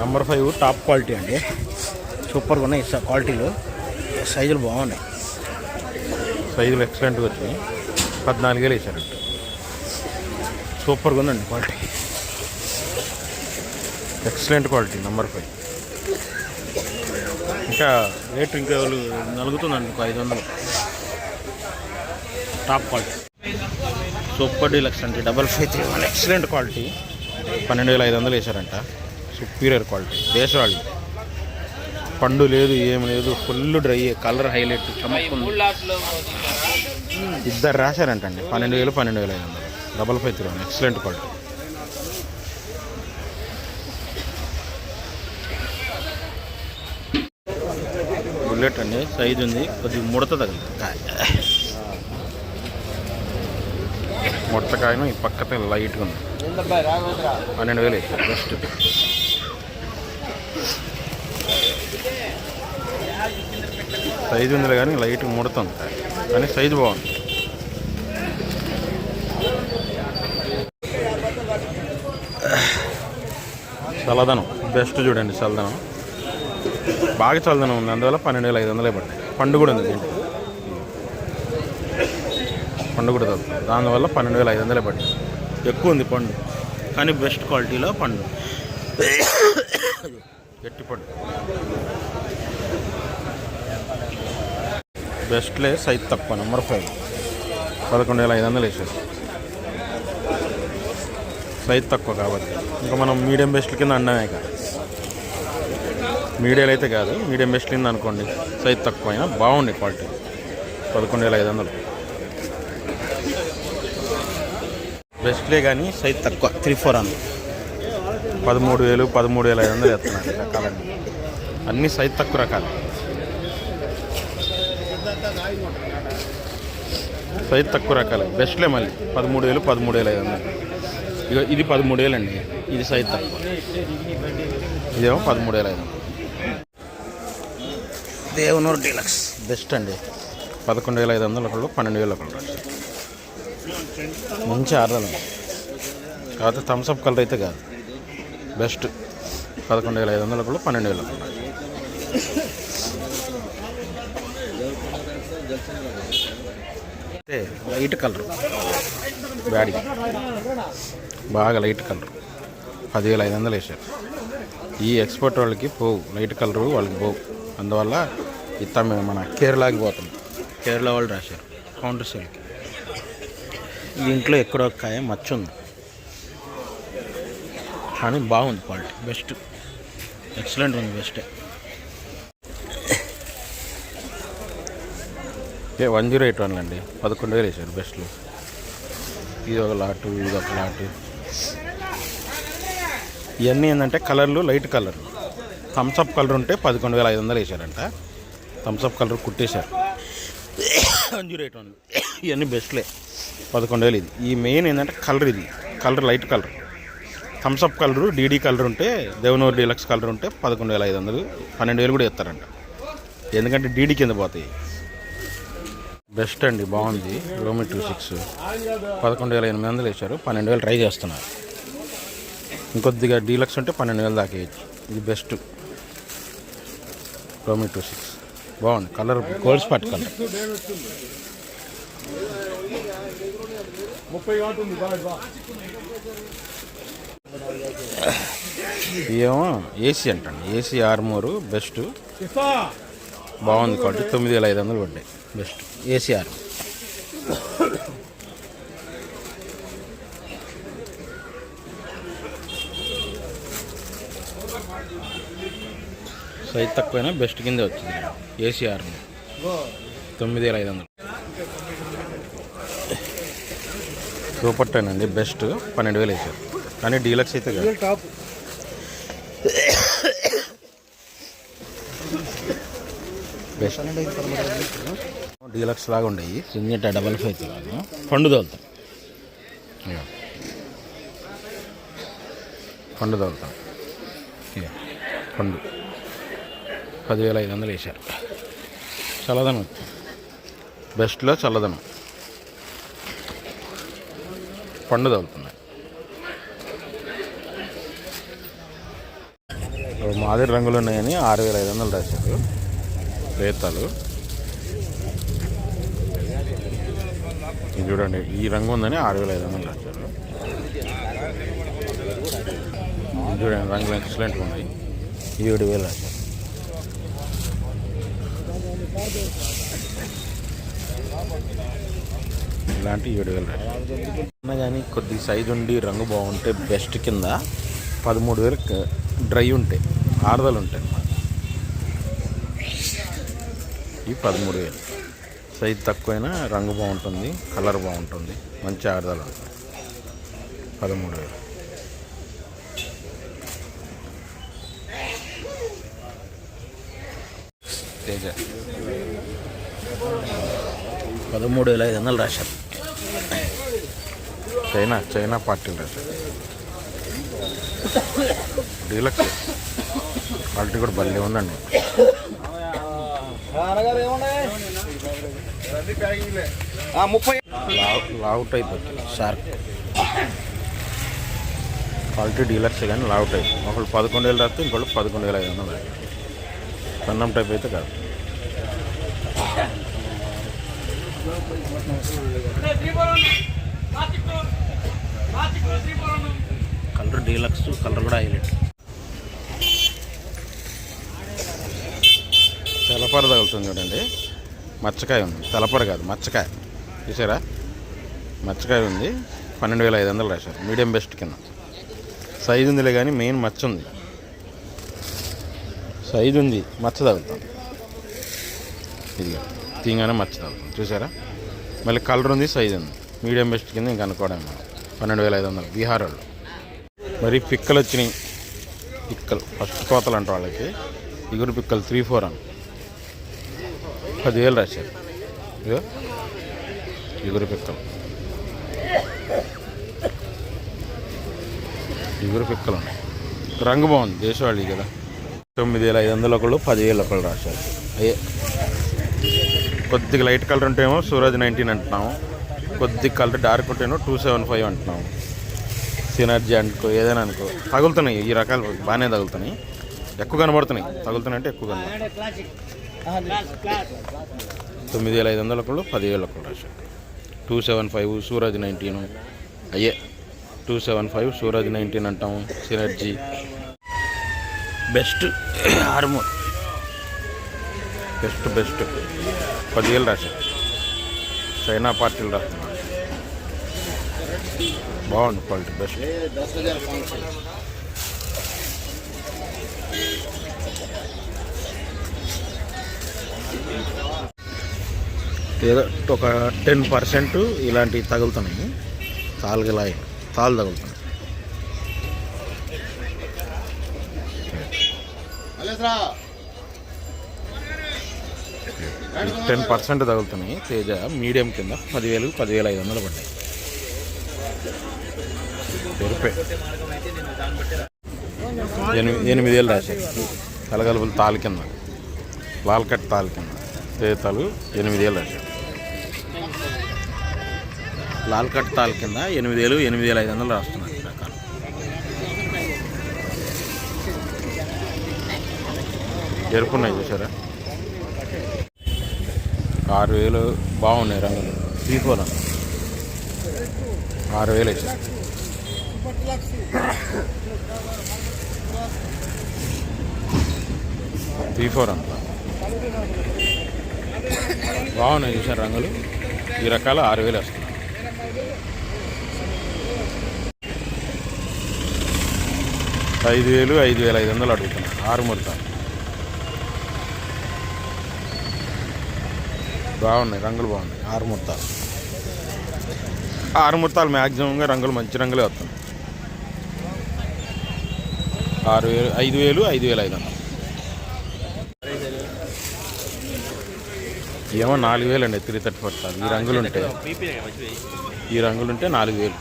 Number five top quality అండి. సూపర్గా ఉన్నాయి క్వాలిటీలు సైజులు బాగున్నాయి. సైజులు ఎక్సలెంట్గా వచ్చినాయి. పద్నాలుగేలు వేసారంట సూపర్గా ఉందండి quality excellent quality number five ఇంకా రేటు ఇంకా నలుగుతుందండి ఒక ఐదు వందలు. టాప్ క్వాలిటీ సూపర్ డీలక్స్ అంటే double five three one excellent quality పన్నెండు వేల ఐదు వందలు వేసారంట సుపీరియర్ క్వాలిటీ దేశవాళి. పండు లేదు ఏం లేదు ఫుల్ డ్రై కలర్ హైలైట్ చమక్కుంది. ఇద్దరు రాశారంటండి. పన్నెండు వేలు పన్నెండు వేలు ఐదు వందలు double five three one excellent quality bullet అండి సైజ్ ఉంది కొద్దిగా ముడత తగిలింది ముడతకాయను ఈ పక్కతే లైట్గా ఉంది. పన్నెండు వేలు వేసారు సైజు ఉంది కానీ లైట్ ముడుతుంది. కానీ సైజు బాగుంది. చల్లదనం. బెస్ట్ చూడండి చల్లదనం. బాగా చల్లదనం ఉంది. అందువల్ల పన్నెండు వేల ఐదు వందలే పడ్డాయి. పండు కూడా ఉంది దీంట్లో. పండు కూడా తగ్గుతుంది దానివల్ల పన్నెండు వేల ఐదు వందలే పడ్డాయి. ఎక్కువ ఉంది పండు. కానీ బెస్ట్ క్వాలిటీలో పండు. గట్టి పండు. బెస్ట్లే సైజ్ తక్కువ నెంబర్ ఫైవ్ పదకొండు వేల ఐదు వందలు వేసేది సైజ్ తక్కువ కాబట్టి. ఇంకా మనం మీడియం బెస్ట్ కింద అండమే కదా మీడియాలు అయితే కాదు మీడియం బెస్ట్ కింద అనుకోండి సైజ్ తక్కువ అయినా బాగుంది క్వాలిటీ. పదకొండు వేల ఐదు వందలు. బెస్ట్లే కానీ సైజ్ తక్కువ త్రీ ఫోర్ అని పదమూడు వేలు పదమూడు వేల ఐదు వందలు వేస్తున్నారు రకాలన్నీ. అన్నీ సైజ్ తక్కువ రకాలు. సైజ్ తక్కువ రకాలు. బెస్ట్లే మళ్ళీ. పదమూడు వేలు పదమూడు వేల ఐదు వందలు ఇక ఇది పదమూడు వేలు అండి ఇది సైజ్ తక్కువ. ఇదేమో పదమూడు వేల ఐదు దేవనూరు డీలక్స్. బెస్ట్ అండి. పదకొండు వేల ఐదు వందలు ఒకళ్ళు పన్నెండు వేలు ఒకళ్ళు మంచి ఆర్డర్ కాకపోతే థమ్స్అప్ కలర్ అయితే కాదు. బెస్ట్ పదకొండు వేల ఐదు వందలు ఒకళ్ళు పన్నెండు వేలు ఒకళ్ళు లైట్ కలర్. బ్యాడీ. బాగా లైట్ కలర్. పదివేల ఐదు వందలు వేసారు ఈ ఎక్స్పోర్ట్ వాళ్ళకి పోవు. లైట్ కలరు వాళ్ళకి పోవు. అందువల్ల ఇత్త మన కేరళకి పోతుంది. కేరళ వాళ్ళు రాశారు. కౌంటర్ సెల్కి. దీంట్లో ఎక్కడో ఒక కాయ మచ్చ ఉంది. కానీ బాగుంది క్వాలిటీ. బెస్ట్. ఎక్సలెంట్ ఉంది బెస్టే. A one zero eight one అండి. పదకొండు వేలు వేసారు బెస్ట్లు. ఇది ఒక లాటు ఇది ఒక లాటు. ఇవన్నీ ఏంటంటే కలర్లు లైట్ కలర్. థమ్స్అప్ కలర్ ఉంటే పదకొండు వేల ఐదు వందలు వేసారంట. Thums Up colour కుట్టేశారు. One zero eight one. ఇవన్నీ బెస్ట్లే. పదకొండు వేలు ఇది. ఈ మెయిన్ ఏంటంటే కలర్ ఇది. Colour light colour. Thums Up colour DD colour ఉంటే దేవనూరు డీలక్స్ కలర్ ఉంటే పదకొండు వేల ఐదు వందలు. పన్నెండు వేలు కూడా ఇస్తారంట. ఎందుకంటే డీడీ కింద పోతాయి. బెస్ట్ అండి బాగుంది. రోమి టూ సిక్స్ పదకొండు వేల ఎనిమిది వందలు వేశారు. పన్నెండు వేలు ట్రై చేస్తున్నారు. ఇంకొద్దిగా డీలక్స్ ఉంటే పన్నెండు వేలు దాకా వేయచ్చు. ఇది బెస్ట్. రోమి టూ సిక్స్ బాగుంది. Colour gold spot colour. ఏమో ఏసీ అంటండి. AC Armoor best. బాగుంది కాబట్టి తొమ్మిది వేల ఐదు వందలు పడ్డాయి. బెస్ట్ ఏసీఆర్ సైజ్ తక్కువైనా బెస్ట్ కిందే వచ్చింది. ఏసీఆర్ తొమ్మిది వేల ఐదు వందలు. సూపర్ టెన్ అండి బెస్ట్ పన్నెండు వేలు వేసారు కానీ డీలక్స్ అయితే కాదు. బెస్ట్ డీలక్స్ లాగా ఉండేవి సింగేట డబల్ ఫైవ్ పండు తోలుతాం. పండు తోలుతాం. పండు. పదివేల ఐదు వందలు వేశారు. చల్లదనం. బెస్ట్లో చల్లదనం. పండు తగులుతున్నాయి మాదిరి రంగులు ఉన్నాయని ఆరు వేల ఐదు వందలు రాశారు. రేతాలు ఇది చూడండి ఈ రంగు ఉందని ఆరు వేల ఐదు వందలు రాశారు. చూడండి రంగులు ఎక్సలెంట్గా ఉన్నాయి. ఏడు వేలు రాశారు. ఇలాంటి ఏడు వేలు రాశారు. కానీ కొద్ది సైజు ఉండి రంగు బాగుంటే బెస్ట్ కింద పదమూడు వేలు డ్రై ఉంటాయి ఆరుదలు ఉంటాయి అన్నమాట. ఈ పదమూడు వేలు. సైజ్ తక్కువైనా రంగు బాగుంటుంది కలర్ బాగుంటుంది మంచి ఆడదాలు పదమూడు వేలు. తేజ. పదమూడు వేల ఐదు వందలు రాశారు. చైనా చైనా పార్టీలు రాశారు. డీలక్స్. క్వాలిటీ కూడా భలే ఉందండి. లావుట్ అయిపోతుంది లావ్ షార్క్ క్వాలిటీ డీలర్స్ కానీ లావుట్ టైప్. ఒకళ్ళు పదకొండు వేలు రాస్తే ఇంకోళ్ళు పదకొండు వేల ఐదు వందలు సన్నం టైప్ అయితే కాదు. కలర్ డీలక్స్ కలర్ కూడా హైలైట్. తెలపర తగులుతుంది చూడండి. మచ్చకాయ ఉంది. తెలపర కాదు మచ్చకాయ. చూసారా? మచ్చకాయ ఉంది. పన్నెండు వేల ఐదు వందలు రాశారు. మీడియం బెస్ట్ కింద. సైజు ఉందిలే కానీ మెయిన్ మచ్చ ఉంది. సైజు ఉంది. మచ్చ తగులుతుంది ఇది తీగానే మచ్చ తగులుతుంది చూసారా? మళ్ళీ కలర్ ఉంది సైజు ఉంది. మీడియం బెస్ట్ కింద ఇంక అనుకోవడం మనం పన్నెండు వేల ఐదు వందలు. బీహార్ వాళ్ళు మరి పిక్కలు వచ్చినాయి. పిక్కలు. ఫస్ట్ కోతలు అంటారు వాళ్ళకి. ఇగురు పిక్కలు త్రీ ఫోర్ అని పదివేలు రాశారు. ఇదిగో ఇగురు పిక్కలు. ఇగురు పిక్కలు ఉన్నాయి. రంగు బాగుంది దేశవాళీ కదా. తొమ్మిది వేల ఐదు వందలు ఒకళ్ళు పదివేలు ఒకళ్ళు రాశారు. అయ్యే. కొద్దిగా లైట్ కలర్ ఉంటేమో సూరజ్ నైన్టీన్ అంటున్నాము. కొద్దిగా కలర్ డార్క్ ఉంటేనో టూ సెవెన్ ఫైవ్ అంటున్నాము. సినర్జీ అనుకో ఏదైనా అనుకో. తగులుతున్నాయి ఈ రకాలు బాగానే తగులుతున్నాయి. ఎక్కువ కనబడుతున్నాయి. తగులుతున్నాయి అంటే ఎక్కువ కనబడుతున్నాయి. తొమ్మిది వేల ఐదు వందల కూడా పదివేల కూడా రాశారు. Two seven five Suraj nineteen అయ్యే two seven five Suraj nineteen అంటాము synergy. Best hormone best best. పదివేలు రాశారు. చైనా పార్టీలు రాస్తున్నారు. బాగుంది క్వాలిటీ బెస్ట్. ఏదో ఒక టెన్ పర్సెంట్ ఇలాంటివి తగులుతున్నాయి. తాలుగలాయి తాళ్ళు తగులుతున్నాయి. టెన్ పర్సెంట్ తగులుతున్నాయి. తేజ మీడియం కింద పదివేలు పదివేల ఐదు వందలు పడ్డాయి. ఎనిమిది ఎనిమిది వేలు రాశారు తలగలుపులు తాలు కింద. వాల్కట్ తాళ తాలు కింద. తేతాలు ఎనిమిది వేలు రాశాయి. లాల్ తాల్ కింద ఎనిమిది వేలు ఎనిమిది వేల ఐదు వందలు రాస్తున్నారు ఈ రకాలు. ఎరుపున్నాయి చూసారా? ఆరు వేలు బాగున్నాయి రంగులు త్రీ ఫోర్ ఆరు వేలు వేసారు త్రీ ఫోర్ అంత బాగున్నాయి చూసారు రంగులు? ఈ రకాలు ఆరు వేలు వస్తుంది ఐదు వేలు ఐదు వేల ఐదు వందలు అడుగుతున్నాయి ఆరు ముడతాను బాగున్నాయి రంగులు బాగున్నాయి. ఆరు ముత్తాలు ఆరు ముడతాలు మ్యాక్సిమంగా రంగులు మంచి రంగులే వస్తున్నాయి. ఆరు వేలు ఐదు వేలు ఐదు వేలు ఐదు వందలు. ఏమో నాలుగు వేలు అండి త్రీ థర్టీ పడతారు ఈ రంగులు ఈ రంగులు ఉంటే నాలుగు వేలు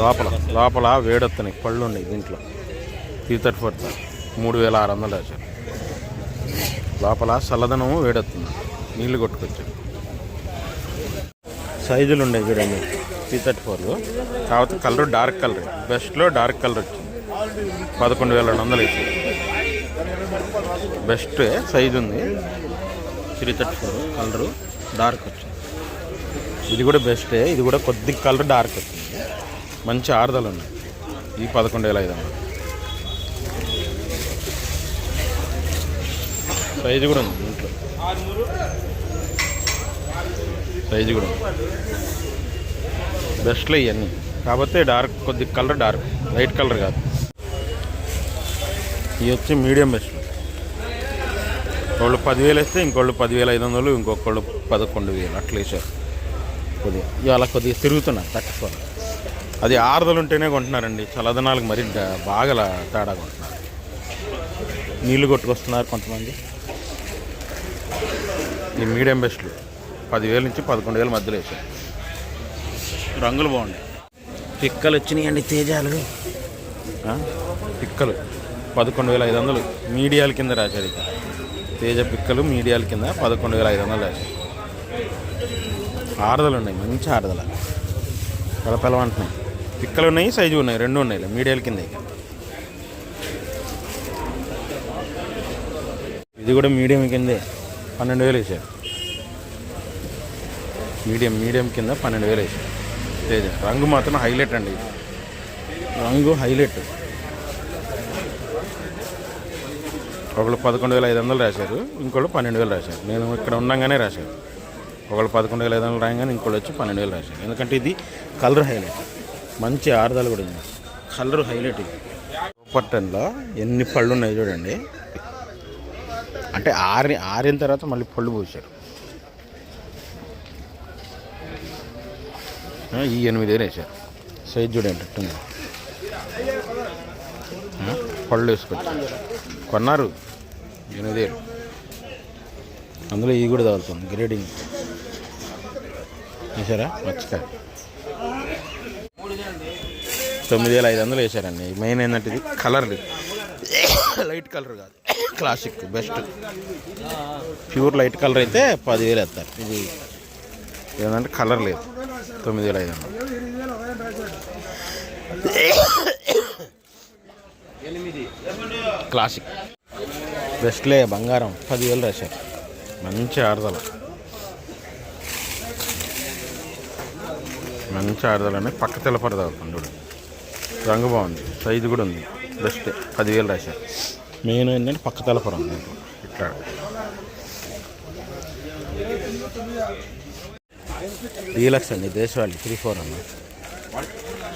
లోపల లోపల వేడొస్తున్నాయి పళ్ళు ఉన్నాయి దీంట్లో. త్రీ థర్టీ ఫోర్ మూడు వేల ఆరు వందలు రాశారు. లోపల చల్లదనము వేడొస్తుంది నీళ్ళు కొట్టుకొచ్చారు సైజులు ఉన్నాయి చూడండి. త్రీ థర్టీ ఫోర్ కాకపోతే కలర్ డార్క్ కలర్. బెస్ట్లో డార్క్ కలర్ వచ్చింది. పదకొండు వేల రెండు వందలు వేసి బెస్ట్ సైజు ఉంది. Three thirty four colour dark వచ్చింది. ఇది కూడా బెస్టే. ఇది కూడా కొద్ది కలర్ డార్క్ వచ్చింది. మంచి ఆరుదలు ఉన్నాయి. ఈ పదకొండు వేల ఐదు వందలు. సైజు కూడా ఉంది ఇంట్లో సైజు కూడా ఉంది. బెస్ట్లో ఇవన్నీ. కాకపోతే డార్క్ కొద్ది కలర్ డార్క్ లైట్ కలర్ కాదు. ఇవి వచ్చి మీడియం బెస్ట్. ఒకళ్ళు పదివేలు వేస్తే ఇంకోళ్ళు పదివేల ఐదు వందలు ఇంకొకళ్ళు పదకొండు వేలు అట్లా వేసారు కొద్దిగా ఇవాళ కొద్దిగా తిరుగుతున్నారు తక్కువ అది ఆరుదలు ఉంటేనే కొంటున్నారండి. చల్లదనాలకు మరి బాగా తేడా కొంటున్నారు. నీళ్ళు కొట్టుకొస్తున్నారు కొంతమంది. ఈ మీడియం బెస్ట్లు. పదివేల నుంచి పదకొండు వేల మధ్యలో వేసారు రంగులు బాగున్నాయి పిక్కలు వచ్చినాయండి తేజాలు. ఆ? పిక్కలు. పదకొండు వేల ఐదు వందలు మీడియాల కింద రాశారు ఇక. తేజ పిక్కలు మీడియాల కింద పదకొండు వేల ఐదు వందలు రాశారు. ఆరుదలు ఉన్నాయి మంచి ఆరుదల. పిలపిలమంటున్నాయి పిక్కలు ఉన్నాయి సైజు ఉన్నాయి రెండు ఉన్నాయి మీడియాల కింద ఇక. ఇది కూడా మీడియం కిందే పన్నెండు వేలు వేసారు. మీడియం మీడియం కింద పన్నెండు వేలు వేసారు. తేజ. రంగు మాత్రం హైలైట్ అండి. రంగు హైలైట్. ఒకళ్ళు పదకొండు వేల ఐదు వందలు రాశారు ఇంకోళ్ళు పన్నెండు వేలు రాశారు. నేను ఇక్కడ ఉండగానే రాశారు ఒకళ్ళు పదకొండు వేల ఐదు వందలు రాయగానే ఇంకోళ్ళు వచ్చి పన్నెండు వేలు రాశారు. ఎందుకంటే ఇది కలర్ హైలైట్. మంచి ఆరుదాలు కూడా ఉంది. కలర్ హైలైట్ ఇది. ఎన్ని పళ్ళు ఉన్నాయి చూడండి. అంటే ఆరి ఆరిన తర్వాత మళ్ళీ పళ్ళు పోసారు ఈ ఎనిమిది వేలు వేసారు సైజ్ చూడండి ఎట్టుంది పళ్ళు వేసుకొచ్చారు కొన్నారు. ఎనిమిది వేలు. అందులో ఈ కూడా తగులుతుంది గ్రేడింగ్. వేసారా? మచ్చకాయ తొమ్మిది వేల ఐదు వందలు వేసారండి. మెయిన్ ఏంటంటే ఇది కలర్ లైట్ కలర్ కాదు. Classic best. Pure light colour అయితే పదివేలు వేస్తారు. ఇది ఏంటంటే కలర్ లేదు. తొమ్మిది వేల ఐదు క్లాసిక్. బెస్ట్లే బంగారం పదివేలు రాశారు. మంచి ఆరుదల. మంచి ఆరుదలని పక్క తెల్లపరద చూడు. రంగు బాగుంది. సైజు కూడా ఉంది. బెస్ట్ పదివేలు రాశారు. మెయిన్ ఏంటంటే పక్క తెల్లపరం ఇట్లా. డీలక్స్ అండి దేశవాళి త్రీ ఫోర్ అన్న.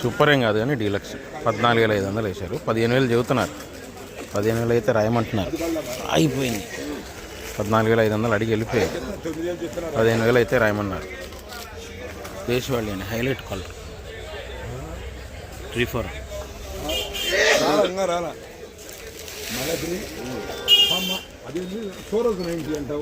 సూపర్ ఏం కాదు కానీ డీలక్స్. పద్నాలుగు వేల ఐదు వందలు వేశారు. పదిహేను వేలు చెబుతున్నారు. పదిహేను వేలు అయితే రాయమంటున్నారు. అయిపోయింది. పద్నాలుగు వేల ఐదు వందలు అడిగి వెళ్ళిపోయారు. పదిహేను వేలు అయితే రాయమన్నారు. దేశవాళి అండి హైలైట్ కలర్ త్రీ ఫోర్. అది చూడదు నైన్టీ అంటావు?